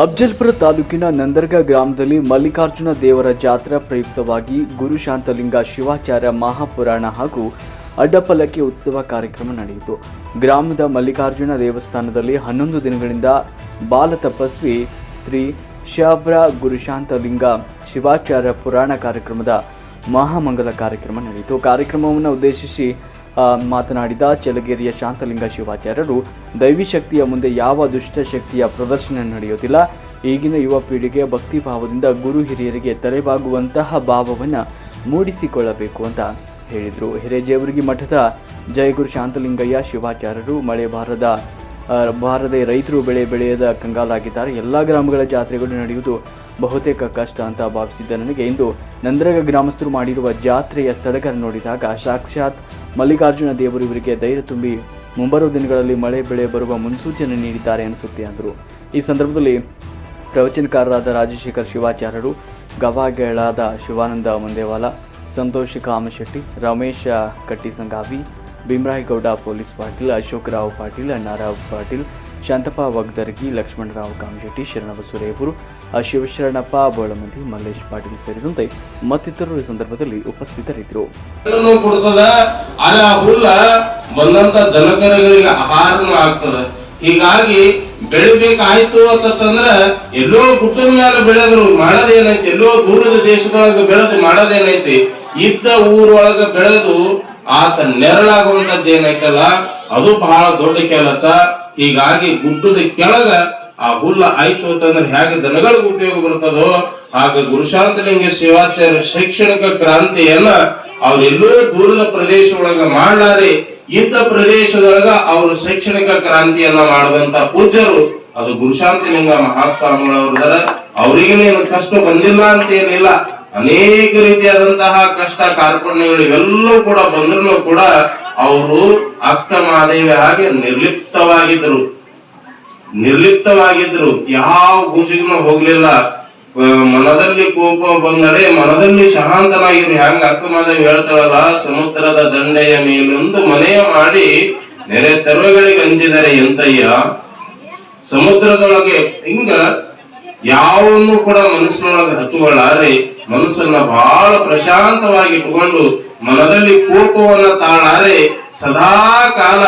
ಅಫ್ಜಲ್ಪುರ ತಾಲೂಕಿನ ನಂದರ್ಗ ಗ್ರಾಮದಲ್ಲಿ ಮಲ್ಲಿಕಾರ್ಜುನ ದೇವರ ಜಾತ್ರಾ ಪ್ರಯುಕ್ತವಾಗಿ ಗುರು ಶಾಂತಲಿಂಗ ಶಿವಾಚಾರ್ಯ ಮಹಾಪುರಾಣ ಹಾಗೂ ಅಡ್ಡಪಲ್ಲಕ್ಕಿ ಉತ್ಸವ ಕಾರ್ಯಕ್ರಮ ನಡೆಯಿತು. ಗ್ರಾಮದ ಮಲ್ಲಿಕಾರ್ಜುನ ದೇವಸ್ಥಾನದಲ್ಲಿ ಹನ್ನೊಂದು ದಿನಗಳಿಂದ ಬಾಲ ತಪಸ್ವಿ ಶ್ರೀ ಶಾಬ್ರ ಗುರುಶಾಂತಲಿಂಗ ಶಿವಾಚಾರ್ಯ ಪುರಾಣ ಕಾರ್ಯಕ್ರಮದ ಮಹಾಮಂಗಲ ಕಾರ್ಯಕ್ರಮ ನಡೆಯಿತು. ಕಾರ್ಯಕ್ರಮವನ್ನು ಉದ್ದೇಶಿಸಿ ಮಾತನಾಡಿದ ಚಲಗೇರಿಯ ಶಾಂತಲಿಂಗ ಶಿವಾಚಾರ್ಯರು, ದೈವಿ ಶಕ್ತಿಯ ಮುಂದೆ ಯಾವ ದುಷ್ಟ ಶಕ್ತಿಯ ಪ್ರದರ್ಶನ ನಡೆಯುತ್ತಿಲ್ಲ ಈಗಿನ ಯುವ ಪೀಳಿಗೆ ಭಕ್ತಿ ಭಾವದಿಂದ ಗುರು ಹಿರಿಯರಿಗೆ ತಲೆಬಾಗುವಂತಹ ಭಾವವನ್ನು ಮೂಡಿಸಿಕೊಳ್ಳಬೇಕು ಅಂತ ಹೇಳಿದರು. ಹಿರೇಜೇವರ್ಗಿ ಮಠದ ಜಯಗುರು ಶಾಂತಲಿಂಗಯ್ಯ ಶಿವಾಚಾರ್ಯರು ಮಳೆ ಬಾರದ ಬಾರದೆ ರೈತರು ಬೆಳೆ ಬೆಳೆಯದ ಕಂಗಾಲಾಗಿದ್ದಾರೆ. ಎಲ್ಲ ಗ್ರಾಮಗಳ ಜಾತ್ರೆಗಳು ನಡೆಯುವುದು ಬಹುತೇಕ ಕಷ್ಟ ಅಂತ ಭಾವಿಸಿದ್ದ ನನಗೆ. ಇಂದು ನಂದ್ರಗ ಗ್ರಾಮಸ್ಥರು ಮಾಡಿರುವ ಜಾತ್ರೆಯ ಸಡಗರ ನೋಡಿದಾಗ ಸಾಕ್ಷಾತ್ ಮಲ್ಲಿಕಾರ್ಜುನ ದೇವರು ಇವರಿಗೆ ಧೈರ್ಯ ತುಂಬಿ ಮುಂಬರುವ ದಿನಗಳಲ್ಲಿ ಮಳೆ ಬೆಳೆ ಬರುವ ಮುನ್ಸೂಚನೆ ನೀಡಿದ್ದಾರೆ ಅನಿಸುತ್ತೆ ಅಂದರು. ಈ ಸಂದರ್ಭದಲ್ಲಿ ಪ್ರವಚನಕಾರರಾದ ರಾಜಶೇಖರ್ ಶಿವಾಚಾರ್ಯರು, ಗವಾಗೆಳಾದ ಶಿವಾನಂದ ಮಂದೇವಾಲ, ಸಂತೋಷ್ ಕಾಮಶೆಟ್ಟಿ, ರಮೇಶ ಕಟ್ಟಿಸಂಗಾವಿ ಭೀಮರಾಯಗೌಡ ಪೊಲೀಸ್ ಪಾಟೀಲ್, ಅಶೋಕರಾವ್ ಪಾಟೀಲ್, ಅಣ್ಣಾರಾವ್ ಪಾಟೀಲ್, ಶಾಂತಪ್ಪ ವಗ್ದರ್ಗಿ, ಲಕ್ಷ್ಮಣರಾವ್ ಕಾಮಶೆಟ್ಟಿ ಶರಣಬ ರೇವೂರು ಆ ಶಿವಶರಣಪ್ಪ ಬೋಳಮಂದಿ, ಮಲ್ಲೇಶ್ ಪಾಟೀಲ್ ಸೇರಿದಂತೆ ಮತ್ತಿತರರು ಈ ಸಂದರ್ಭದಲ್ಲಿ ಉಪಸ್ಥಿತರಿದ್ದರು. ಆದ್ರೆ ಆ ಹುಲ್ಲ ಬಂದಂತ ದನಕರುಗಳಿಗೆ ಆಹಾರನು ಆಗ್ತದ. ಹೀಗಾಗಿ ಬೆಳಿಬೇಕಾಯ್ತು ಅಂತಂದ್ರ ಎಲ್ಲೋ ಗುಡ್ಡದ ಮೇಲೆ ಬೆಳೆದ್ರು ಮಾಡೋದೇನೈತಿ, ಎಲ್ಲೋ ದೂರದ ದೇಶದೊಳಗೆ ಬೆಳೆದು ಮಾಡೋದೇನೈತಿ, ಇದ್ದ ಊರೊಳಗ ಬೆಳೆದು ಆತ ನೆರಳಾಗುವಂತದ್ದು ಏನೈತಲ್ಲ ಅದು ಬಹಳ ದೊಡ್ಡ ಕೆಲಸ. ಹೀಗಾಗಿ ಗುಡ್ಡದ ಕೆಳಗ ಆ ಹುಲ್ಲ ಆಯ್ತು ಅಂತಂದ್ರೆ ಹೇಗೆ ದನಗಳಿಗೆ ಉಪಯೋಗ ಬರ್ತದೋ ಆಗ ಗುರುಶಾಂತಲಿಂಗ ಶಿವಾಚಾರ್ಯ ಶೈಕ್ಷಣಿಕ ಕ್ರಾಂತಿಯನ್ನ ಅವ್ರೆಲ್ಲೋ ದೂರದ ಪ್ರದೇಶ ಒಳಗ ಮಾಡ್ಲಾರಿ ಇಂತ ಪ್ರದೇಶದೊಳಗ ಅವರು ಶೈಕ್ಷಣಿಕ ಕ್ರಾಂತಿಯನ್ನ ಮಾಡಿದಂತ ಪೂಜ್ಯರು ಅದು ಗುರುಶಾಂತಲಿಂಗ ಮಹಾಸ್ವಾಮಿಗಳವ್ರದರ. ಅವರಿಗೇನೇನು ಕಷ್ಟ ಬಂದಿಲ್ಲ ಅಂತ ಏನಿಲ್ಲ ಅನೇಕ ರೀತಿಯಾದಂತಹ ಕಷ್ಟ ಕಾರ್ಪಣ್ಯಗಳು ಇವೆಲ್ಲವೂ ಕೂಡ ಬಂದ್ರು ಕೂಡ ಅವರು ಅಕ್ಕ ಮಹಾದೇವಿ ಹಾಗೆ ನಿರ್ಲಿಪ್ತವಾಗಿದ್ರು. ನಿರ್ಲಿಪ್ತವಾಗಿದ್ರು. ಯಾವ ಘೋಷಿಗೂ ಹೋಗ್ಲಿಲ್ಲ. ಮನದಲ್ಲಿ ಕೋಪ ಬಂದರೆ ಮನದಲ್ಲಿ ಶಾಂತನಾಗಿರು. ಹೆಂಗ ಅಕ್ಕ ಮಾದೇವಿ ಹೇಳ್ತಾಳಲ್ಲ, ಸಮುದ್ರದ ದಂಡೆಯ ಮೇಲೊಂದು ಮನೆಯ ಮಾಡಿ ನೆರೆ ತೆರವುಗಳಿಗೆ ಅಂಜಿದರೆ ಎಂತಯ್ಯ? ಸಮುದ್ರದೊಳಗೆ ಹಿಂಗ ಯಾವನ್ನು ಕೂಡ ಮನಸ್ಸಿನೊಳಗೆ ಹಚ್ಚಿಕೊಳ್ಳಾರಿ ಮನಸ್ಸನ್ನ ಬಹಳ ಪ್ರಶಾಂತವಾಗಿ ಇಟ್ಕೊಂಡು ಮನದಲ್ಲಿ ಕೋಪವನ್ನ ತಾಳಾರೆ. ಸದಾ ಕಾಲ